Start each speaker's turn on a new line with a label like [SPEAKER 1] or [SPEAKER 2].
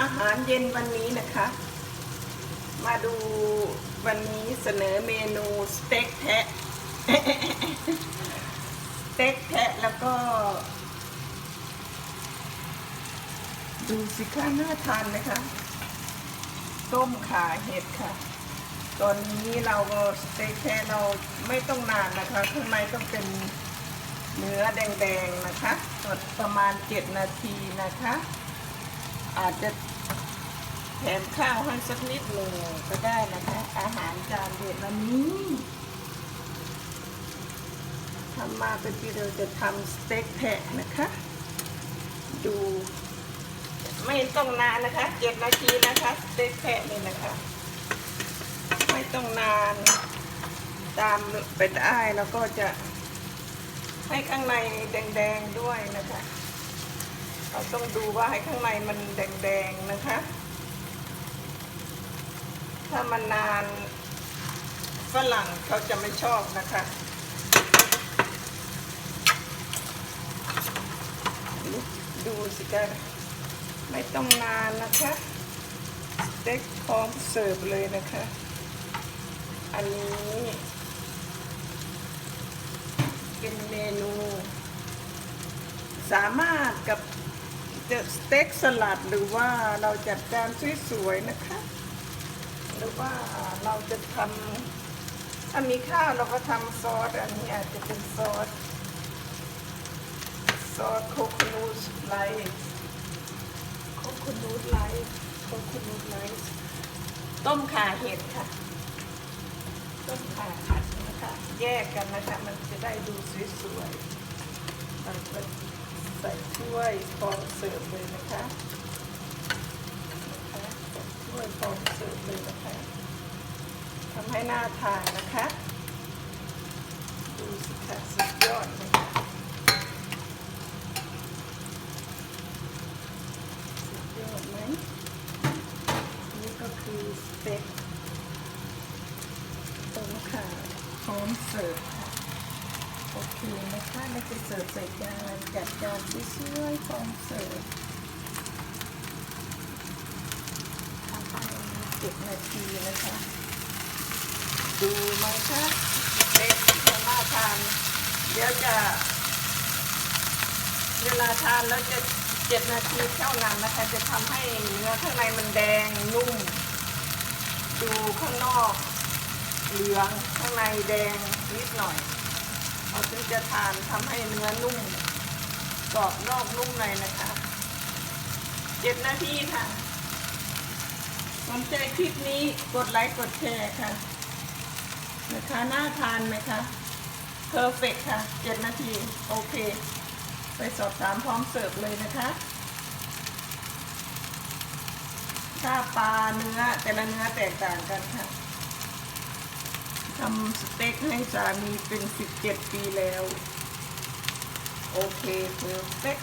[SPEAKER 1] อาหารเย็นวันนี้นะคะ มาดูวันนี้เสนอเมนูสเต็กแพะสเต็กแพะแล้วก็ ดูสิคะน่าทานไหมคะ ต้มขาเห็ดค่ะ ตอนนี้เราก็สเต็กแพะเราไม่ต้องนานนะคะข้างในต้องเป็นเนื้อแดงๆนะคะกดประมาณ 7 นาทีนะคะ อาจจะแถมข้าวให้สักนิดหนึ่งก็ได้นะคะ อาหารจานเด็ดวันนี้ทำมาเป็นที่เราจะทำสเต็กแพะนะคะ ดูไม่ต้องนานนะคะเจ็ดนาทีนะคะสเต็กแพะนี่นะคะ ไม่ต้องนาน ตามไปได้แล้วก็จะให้ข้างในแดงๆด้วยนะคะ เราต้องดูว่าให้ข้างในมันแดงๆนะคะ ถ้ามันนานฝรั่งเขาจะไม่ชอบนะคะดูสิคะไม่ต้องนานนะคะสเต็กพร้อมเสิร์ฟเลยนะคะ อันนี้เป็นเมนู สามารถกับ จะสเต็กสลัดหรือว่าเราจัดจานสวยๆนะคะ หรือว่าเราจะทำถ้ามีข้าวเราก็ทำซอสอันนี้อาจจะเป็นซอสซอสโคคูนูสไลท์โคคูนูสไลท์โคคูนูสไลท์ต้มข่าเห็ดค่ะ ต้มข่าขัดนะคะ แยกกันนะคะ มันจะได้ดูสวยๆเราก็ ใส่ถ้วยพร้อมเสิร์ฟเลยนะคะใส่ถ้วยพร้อมเสิร์ฟเลยนะคะทำให้น่าทานนะคะ ดูสิค่ะสุดยอดเลยค่ะสุดยอดไหมนี่ก็คือสเต็กต้มข่าพร้อมเสิร์ฟ โอเคนะคะแล้วจะเสิร์ฟใส่จานจัดจานสวยๆพร้อมเสิร์ฟทำไปเจ็ดนาทีนะคะ ดูไหมคะเต็กจะน่าทานเดี๋ยวจะ เวลาทานแล้วจะเจ็ดนาทีเท่านั้นนะคะ จะทำให้เนื้อข้างในมันแดงนุ่ม ดูข้างนอกเหลืองข้างในแดงนิดหน่อย เราถึงจะทานทำให้เนื้อนุ่มกรอบนอกนุ่มในนะคะ เจ็ดนาทีค่ะ สนใจคลิปนี้กดไลค์กดแชร์ค่ะ นะคะน่าทานไหมคะเพอร์เฟกค่ะ เจ็ดนาที โอเค ไปสอบถามพร้อมเสิร์ฟเลยนะคะถ้าปลาเนื้อแต่ละเนื้อแตกต่างกันค่ะ ทำสเต็กให้สามีเป็น 17 ปีแล้ว โอเคเพอร์เฟก